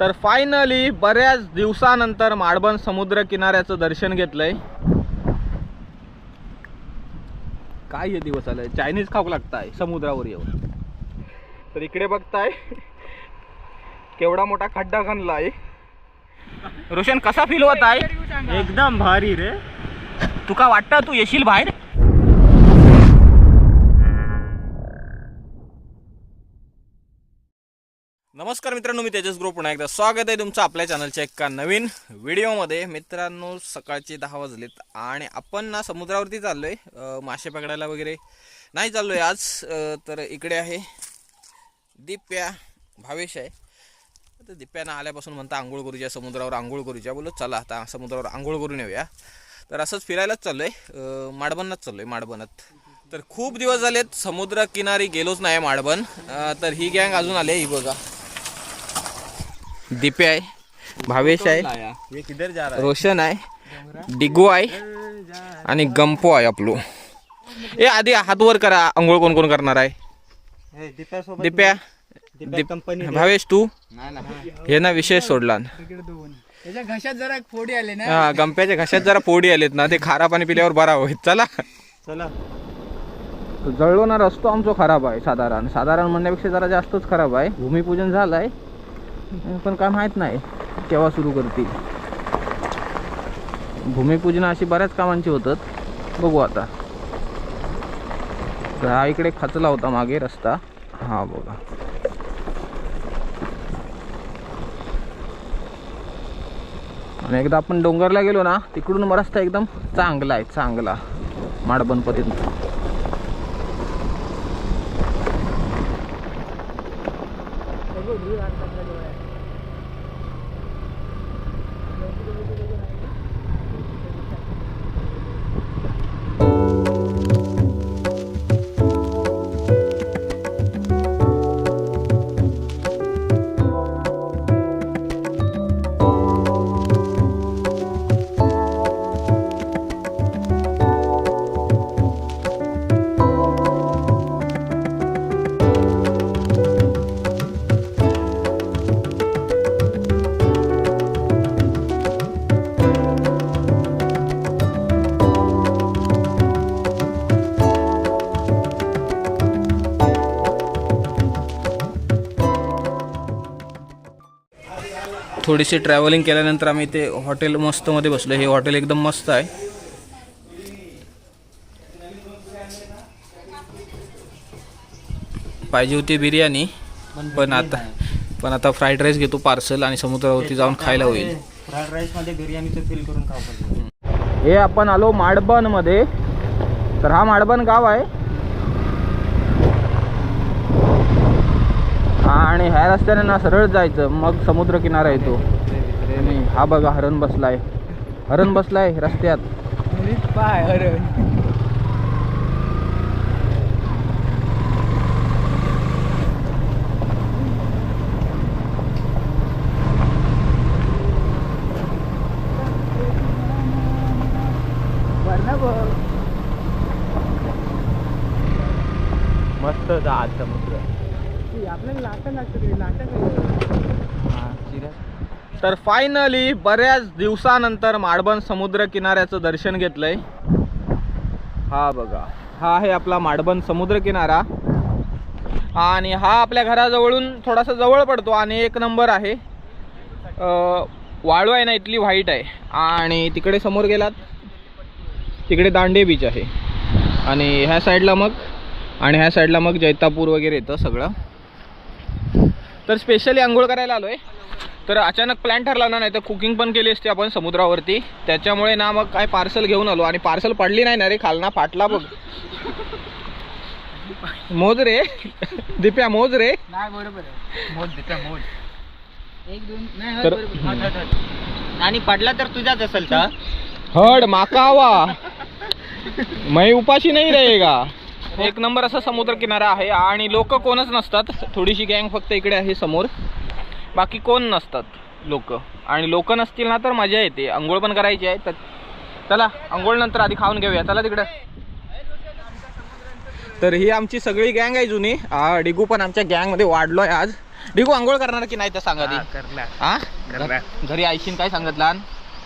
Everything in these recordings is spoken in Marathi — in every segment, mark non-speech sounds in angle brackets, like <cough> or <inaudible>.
तर फायनली बऱ्याच दिवसानंतर माळबन समुद्र किनाऱ्याचं दर्शन घेतलंय. काय हे दिवस आलाय? चायनीज खाऊ लागताय समुद्रावर येऊन. तर इकडे बघताय केवढा मोठा खड्डा खणलाय. रोशन कसा फील होत आहे? एकदम भारी रे. तुका वाटतं तू येशील बाहेर? नमस्कार मित्रांनो मी तेजस ग्रुप. पुन्हा एकदा स्वागत आहे तुमचं आपल्या चॅनलच्या एका नवीन व्हिडिओमध्ये. मित्रांनो सकाळचे दहा वाजलेत आणि आपण ना समुद्रावरती चाललो आहे मासे पकडायला वगैरे नाही चाललो आहे आज तर इकडे आहे दिप्या भावेश आहे. तर दिप्यानं आल्यापासून म्हणता आंघोळ करूच्या समुद्रावर आंघोळ करूच्या बोललो चला आता समुद्रावर आंघोळ करून येऊया. तर असंच फिरायलाच चाललो आहे माडबनात चाललो आहे माडबनात. तर खूप दिवस झालेत समुद्र किनारी गेलोच नाही माडबन. तर ही गँग अजून आली आहे ही बघा. दिप्या आहे भावेश आहे रोशन आहे डिगो आहे आणि गंपो आहे आपलो. ए आधी हात वर करा आंघोळ कोण कोण करणार आहे? है दीप्या सोबत दिप्या दीप्या कंपनी भावेश तू? हे ना विषय सोडला घशात जरा फोडी आले ना. हा गंप्याच्या घशात जरा पोडी आलेत ना ते खारा पाणी पिल्यावर बरा होईल. चला. चला. जळलो रस्तो आमचो खराब आहे साधारण. साधारण म्हणण्यापेक्षा जरा जास्तच खराब आहे. भूमिपूजन झालंय. पण काय माहीत नाही केव्हा सुरू करतील. भूमिपूजन अशी बऱ्याच कामांची होतात. बघू आता. हा इकडे खचला होता मागे रस्ता. हा बघा. आणि एकदा आपण डोंगरला गेलो ना तिकडून रस्ता एकदम चांगला आहे चांगला. Dulu. थोडीशी ट्रॅव्हलिंग केल्यानंतर आम्ही इथे हॉटेल मस्तमध्ये बसलो. हे हॉटेल एकदम मस्त आहे. पाहिजे होती बिर्याणी पण आता पण आता फ्राईड राईस घेतो पार्सल आणि समुद्रावरती जाऊन खायला होईल. फ्राईड राईसमध्ये बिर्याणीचं फील करून खाऊ हे आपण आलो माडबनमध्ये तर हा माडबन गाव आहे. आणि ह्या रस्त्याने ना सरळ जायचं मग समुद्र किनारा येतो. आणि हा बघा हरण बसलाय. हरण बसलाय रस्त्यात. पाय हरण मस्त जा लाटा तर फायनली बऱ्याच दिवसानंतर माडबन समुद्र किनाऱ्याचं दर्शन घेतलंय. हा बघा हा आहे आपला माडबन समुद्र किनारा. आणि हा आपल्या घराजवळून थोडासा जवळ पडतो आणि एक नंबर आहे. वाळू आहे ना इथली व्हाईट आहे. आणि तिकडे समोर गेलात तिकडे दांडे बीच आहे. आणि ह्या साईडला मग आणि ह्या साईडला मग जैतापूर वगैरे येतं सगळं. तर स्पेशली आंघोळ करायला आलोय. तर अचानक प्लॅन ठरला ना नाही तर कुकिंग पण केली असते आपण समुद्रावरती. त्याच्यामुळे ना मग काय पार्सल घेऊन आलो आणि पार्सल पडली नाही ना रे खालना फाटला बघ. मोज रे. दिप्या मोज रे. नाही बरोबर आहे. मोड दीप्या मोड एक दोन नाही तर- बरोबर. आणि पडला तर तुझ्याच असेल का? हड माकावा. मै उपाशी नाही रहेगा. एक नंबर असा समुद्र किनारा आहे आणि लोक कोणच नसतात. थोडीशी गँग फक्त इकडे आहे समोर. बाकी कोण नसतात लोक. आणि लोक नसतील ना तर मजा येते. आंघोळ पण करायची आहे. तर चला आंघोळ नंतर आधी खाऊन घेऊया. चला तिकडं. तर ही आमची सगळी गँग आहे जुनी. आ, डिगू पण आमच्या गँगमध्ये वाढलो आहे आज. डिगू आंघोळ करणार की नाही तर सांगा हा. घरी आईशीन काय सांगितलं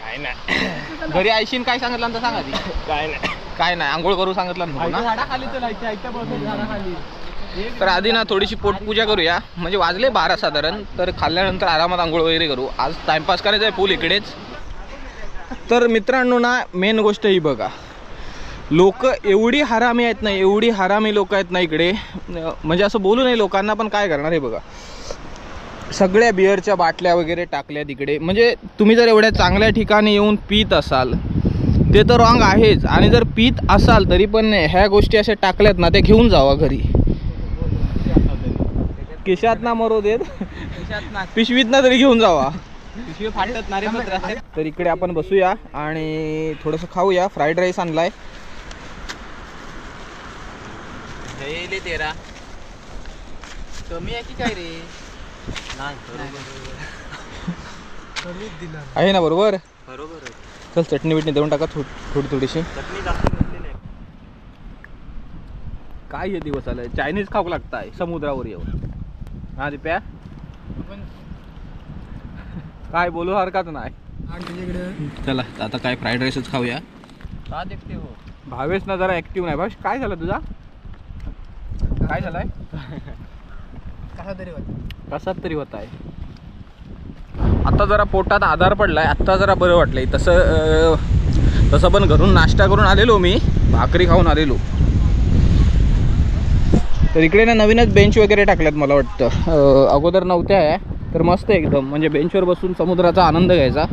काय नाही. घरी आईशीन काय सांगितलं तर सांगा ती काय नाही. काय नाही आंघोळ करू सांगितलं नको ना झाडाखाली चलायची आईच्या बसून झाडाखाली. तर आधी ना थोडीशी पोटपूजा करूया. म्हणजे वाजले बारा साधारण तर खाल्ल्यानंतर आरामात आंघोळ वगैरे करू. आज टाइमपास करायचा आहे फुल इकडेच. तर मित्रांनो ना मेन गोष्ट ही बघा. लोक एवढी हरामी आहेत ना एवढी हरामी लोक आहेत ना इकडे. म्हणजे असं बोलू नये लोकांना पण काय करणार हे बघा. सगळ्या बिअरच्या बाटल्या वगैरे टाकल्या तिकडे. म्हणजे तुम्ही जर एवढ्या चांगल्या ठिकाणी येऊन पित असाल ते तर रॉंग आहेच. आणि जर पित असाल तरी पण ह्या गोष्टी अशा टाकल्यात ना ते घेऊन जावा घरी. किशात ना मरो देत. पिशवीत ना तरी घेऊन जावा. पिशवी फाटत ना तर इकडे आपण बसूया आणि थोडंसं खाऊया. फ्राईड राईस आणलाय. तेरा. कमी आहे की काय रे? आहे ना बरोबर? बरोबर चल चटणी बिटणी देऊन टाका थो थोडी थोडीशी. चटणी जास्त आहे काय हे दिवस आलाय? चायनीज खाऊ लागताय समुद्रावर येऊन. हा दिप्या? काय बोलू हरकत नाही. चला आता काय फ्राईड राईसच खाऊया. का देखते हो. भावेश ना जरा ऍक्टिव्ह नाही. भावेश काय झालं तुझा? काय झालंय? <laughs> कसा तरी वाटत कसात तरी होत आहे आता जरा पोटात आधार पडला आहे आत्ता जरा बरं वाटलं आहे तसं तसं पण घरून नाश्ता करून आलेलो मी भाकरी खाऊन आलेलो. तर इकडे ना नवीनच बेंच वगैरे टाकल्यात मला वाटतं. अगोदर नव्हत्या आहे तर मस्त एकदम. म्हणजे बेंचवर बसून समुद्राचा आनंद घ्यायचा.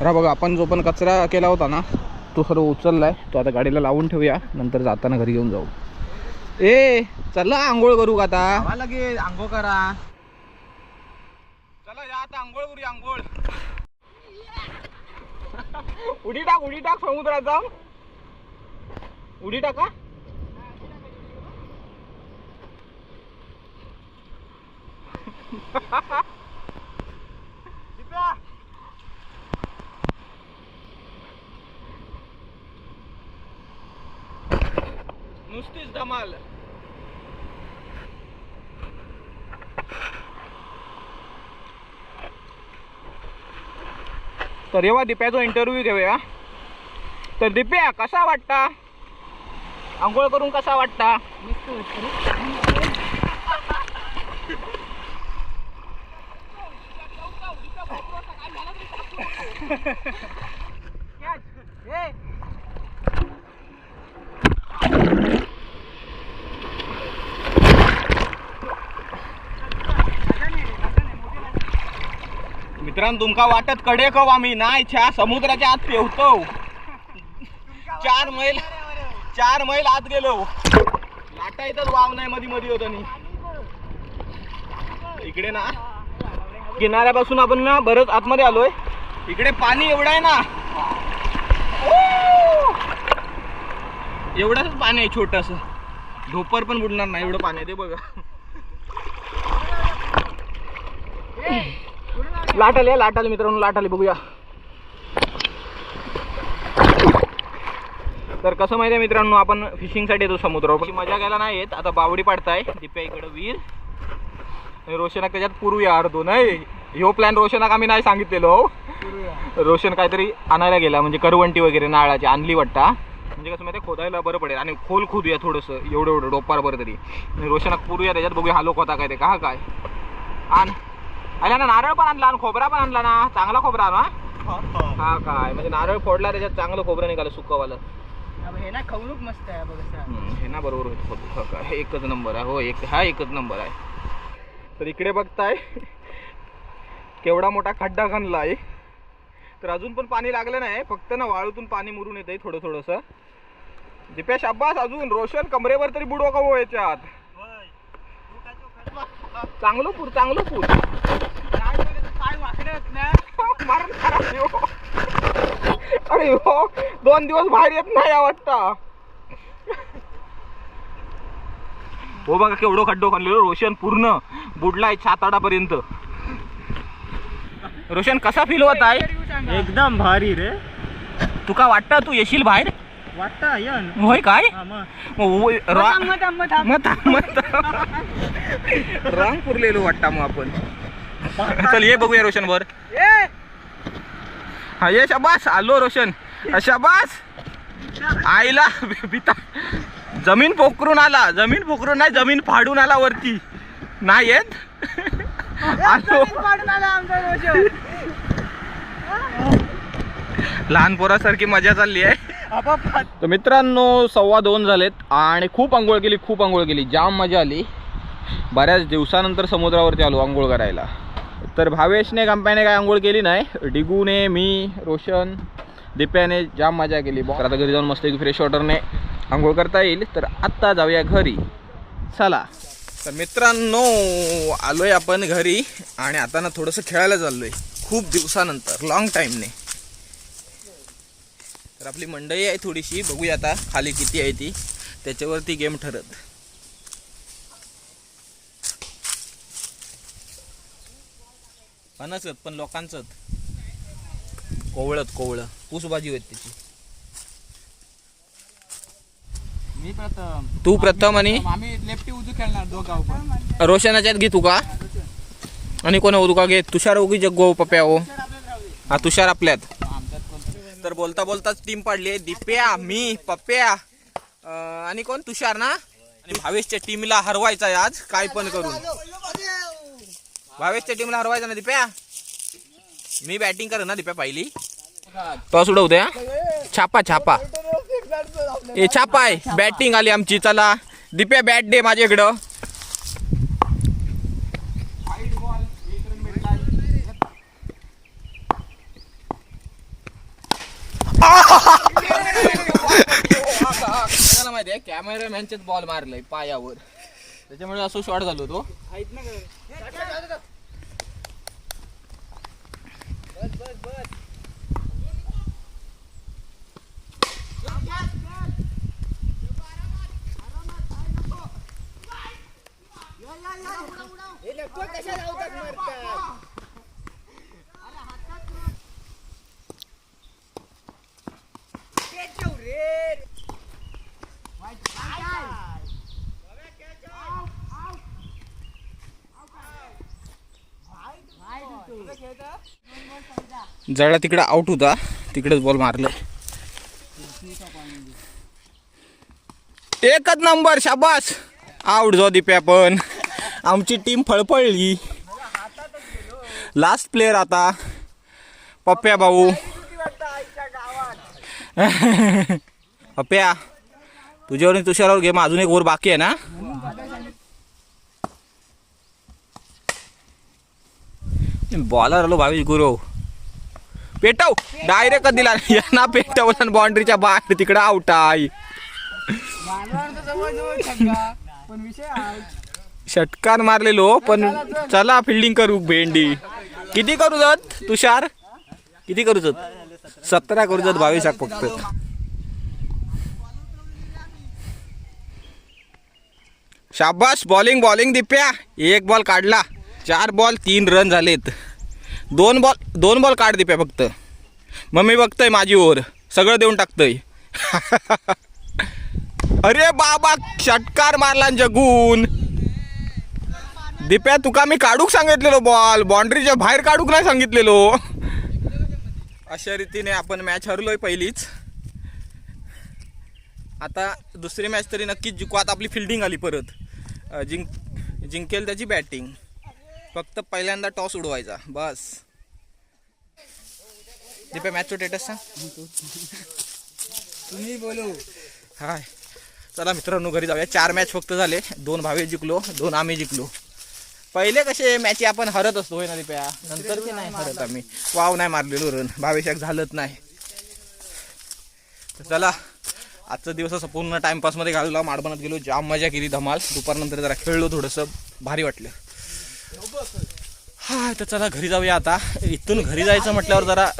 तर बघा आपण जो पण कचरा केला होता ना तो सर्व उचललाय. तो आता गाडीला लावून ठेवूया नंतर जाताना घरी घेऊन जाऊ. ए चला आंघोळ करू का आता? लगे आंघोळ करा. चला या आता आंघोळ करूया आंघोळ. उडी टाक उडी टाक समुद्रात जाऊन उडी टाका. <laughs> नुसतीच धमाल तर येवा दिप्याचा इंटरव्ह्यू घेऊया. तर दिप्या कसा वाटता? आंघोळ करून कसा वाटता? <laughs> <laughs> मित्रांनो तुमका वाटत कडे कव आम्ही. नाही छा समुद्राच्या आत पेवतो. चार मैल चार मैल आत गेलो. लाटा इथंच वाव नाही मधी मधी होत इकडे ना. किनाऱ्यापासून आपण ना बरंच आतमध्ये आलोय. इकडे पाणी एवढं आहे ना. एवढंच पाणी आहे छोटस. धोपर पण बुडणार नाही एवढं पाणी आहे ते बघा. <laughs> लाट आली लाट आली मित्रांनो लाट आली बघूया. तर कसं माहिती आहे मित्रांनो आपण फिशिंगसाठी येतो समुद्रावर. मजा घ्यायला नाही येत. आता बावडी पाडताय. दिप्या इकडं वीर. आणि रोशनाक त्याच्यात पुरूया अर्धो नाही ह्यो प्लॅन रोशनाक आम्ही नाही सांगितलेलो. रोशन काहीतरी आणायला गेला म्हणजे करवंटी वगैरे नाळाची आणली वाटता. म्हणजे कसं माहिती खोदायला बरं पडेल. आणि खोल खोदूया थोडंसं एवढं एवढं डोपार बरं तरी. आणि रोशनाक पुरूया त्याच्यात बघूया हा लोक होता काय ते का काय. आण. आला ना नारळ पण आणला आणि खोबरा पण आणला ना. चांगला खोबरा ना हा? काय? म्हणजे नारळ फोडला त्याच्यात चांगलं खोबरं निघालं सुकवालं. हे ना खवणूक मस्त आहे बघ हे ना बरोबर होतं. हो हे एकच नंबर आहे. हो एक हा एकच नंबर आहे. तर इकडे बघताय केवढा मोठा खड्डा खणला आहे. तर अजून पण पाणी लागलं नाही फक्त ना वाळूतून पाणी मुरून येत आहे थोडं थोडंसं. दिप्या शाब्बास अजून रोशन कमरेवर तरी बुडवा का हो याच्यात? चांगलं पूर चांगलं पूर. मारून खराब हो. अरे हो दोन दिवस बाहेर येत नाही वाटता. हो बघा केवढं खड्डो खाल्लेलो रोशन पूर्ण बुडलाय छाताडापर्यंत रोशन कसा फील होत आहे? एकदम भारी रे. तुका वाटतं तू येशील बाहेर? वाटतं यन होय काय? हा मग. रांग पुरलेलो वाटता मग आपण. चल ये बघूया रोशन वर. हा ये शाबास. आलो रोशन. शाबास. आईला बिता जमीन पोखरून आला. जमीन पोखरून नाही जमीन फाडून आला वरती. नाही येत. लहान पोरासारखी मजा चालली आहे. तर मित्रांनो सव्वा दोन झालेत आणि खूप आंघोळ केली खूप आंघोळ केली. जाम मजा आली. बऱ्याच दिवसानंतर समुद्रावरती आलो आंघोळ करायला. तर भावेशने कंपॅने काय आंघोळ केली नाही. डिगूने मी रोशन दिप्याने जाम मजा केली. बॉ तर आता घरी जाऊन मस्त एक फ्रेश वॉटरने आंघोळ करता येईल. तर आत्ता जाऊया घरी. चला. तर मित्रांनो आलोय आपण घरी आणि आता ना थोडंसं खेळायला चाललोय. खूप दिवसानंतर लॉंग टाईमने तर आपली मंडई आहे थोडीशी. बघूया आता खाली किती आहे ती. त्याच्यावरती गेम ठरत. अनसत पण लोकांचंच. कोवळत कोवळं. पुसबाजी होत त्याची. मी प्रथम. तू प्रथम आणि? आम्ही लेफ्टी उजू खेळणार दोघा पण. रोशनाच्यात घे तू का? आणि कोण हो तुका घे तुषार उगी जग्गो पप्या हो हा तुषार आपल्यात. तर बोलता बोलताच टीम पाडली आहे. दिप्या मी पप्या. अं, आणि कोण? तुषार ना? आणि भावेशच्या टीमला हरवायचा आहे आज. काय पण करून. भावेशच्या टीमला हरवायचा ना दिप्या? मी बॅटिंग कर ना दिप्या पहिली. टॉस उडवू द्या. छापा छापा. ए छापा आहे. बॅटिंग आली आमची. चला. दिप्या बॅट दे माझ्याकडं. मला माहिती आहे कॅमेरामॅनचेच बॉल मारलाय पायावर. त्याच्यामुळे असं शॉट झालो तो जळा तिकडे आउट होता. तिकडेच बॉल मारले. एकच नंबर शाबास. आउट जाऊ दीप्या पण आमची टीम फळफळली. लास्ट प्लेअर आता. पप्प्या भाऊ. पप्प्या तुझ्यावर आणि तुषारावर गेम अजून एक ओर बाकी आहे ना? बॉलर आलो भावेश गुरव पेटव. डायरेक्ट दिला? <laughs> यांना पेटवलं बाउंड्रीच्या बाहेर तिकडं आउट आहे. पण विषय षटकार मारलेलो पण चला फिल्डिंग करू भेंडी. किती करू जात तुषार? किती करू जात? सतरा करू जात बावीस आक फक्त. शाबास बॉलिंग बॉलिंग दिप्या. एक बॉल काढला. चार बॉल तीन रन झालेत. दोन बॉल दोन बॉल काढ दिप्या फक्त. मग मी बघतोय माझी ओर. सगळं देऊन टाकतोय. <laughs> अरे बाबा षटकार मारला जगून. दिप्या तुका मी काढूक सांगितलेलो बॉल बाउंड्रीच्या बाहेर काढूक नाही सांगितलेलो. अशा रीतीने आपण मॅच हरलोय पहिलीच. आता दुसरी मॅच तरी नक्कीच जिंकू. आता आपली फिल्डिंग आली परत. जिंक जिंकेल त्याची बॅटिंग फक्त पहिल्यांदा टॉस उडवायचा. बस. दिप्या मॅचचं स्टेटस सांग. तुम्ही बोलू. हाय. चला मित्रांनो घरी जाऊया. चार मॅच फक्त झाले. दोन भावे जिंकलो दोन आम्ही जिंकलो. पहिले कसे मॅची आपण हरत असतो होय ना दिप्या? नंतर की नाही हरत आम्ही. वाव नाही मारलेलो रन भावेशाक झालंच नाही. तर चला आजचा दिवस असं पूर्ण टाइमपासमध्ये घालवला. माडबनात गेलो जाम मजा केली धमाल. दुपारनंतर जरा खेळलो थोडंसं. भारी वाटलं. हा तर चला घरी जाऊया आता. इथून घरी जायचं म्हटल्यावर जरा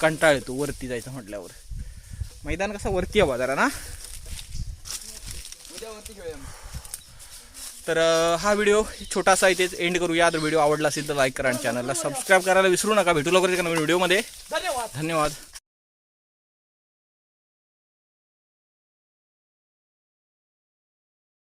कंटाळ येतो. वरती जायचं म्हटल्यावर. मैदान कसं वरती हवा जरा ना? तर हा व्हिडिओ छोटासा इथेच एंड करूया. तर व्हिडिओ आवडला असेल तर लाईक करा आणि चॅनलला सबस्क्राईब करायला विसरू नका. भेटू लवकर एका नवीन व्हिडिओमध्ये. धन्यवाद धन्यवाद.